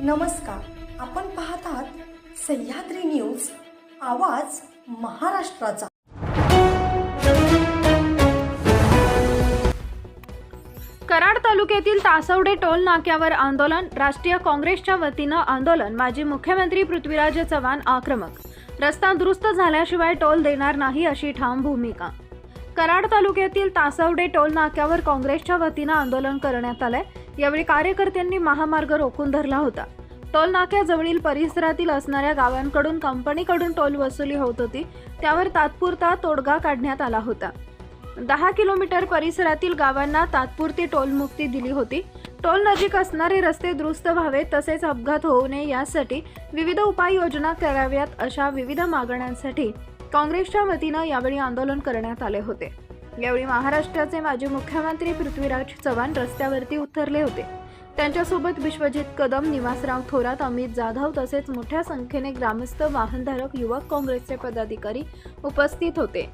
नमस्कार. आपण पाहत आहात सह्याद्री न्यूज आवाज महाराष्ट्राचा. कराड तालुक्यातील तासवडे टोल नाक्यावर आंदोलन राष्ट्रीय काँग्रेसच्या वतीनं आंदोलन माजी मुख्यमंत्री पृथ्वीराज चव्हाण आक्रमक. रस्ता दुरुस्त झाल्याशिवाय टोल देणार नाही अशी ठाम भूमिका. कराड तालुक्यातील तासवडे टोल नाक्यावर काँग्रेसच्या वतीनं आंदोलन करण्यात आलंय. यावेळी कार्यकर्त्यांनी महामार्ग रोखून धरला होता. टोल नाक्याजवळील परिसरातील असणाऱ्या गावांकडून कंपनीकडून टोल वसुली होत होती. त्यावर तात्पुरता तोडगा काढण्यात आला होता. दहा किलोमीटर परिसरातील गावांना तात्पुरती टोलमुक्ती दिली होती. टोल नजीक असणारे रस्ते दुरुस्त व्हावेत तसेच अपघात होऊ नये यासाठी विविध उपाययोजना कराव्यात अशा विविध मागण्यांसाठी काँग्रेसच्या वतीनं यावेळी आंदोलन करण्यात आले होते. यावेळी महाराष्ट्राचे माजी मुख्यमंत्री पृथ्वीराज चव्हाण रस्त्यावरती उतरले होते. त्यांच्यासोबत विश्वजित कदम निवासराव थोरात अमित जाधव तसेच मोठ्या संख्येने ग्रामस्थ वाहनधारक युवक काँग्रेसचे पदाधिकारी उपस्थित होते.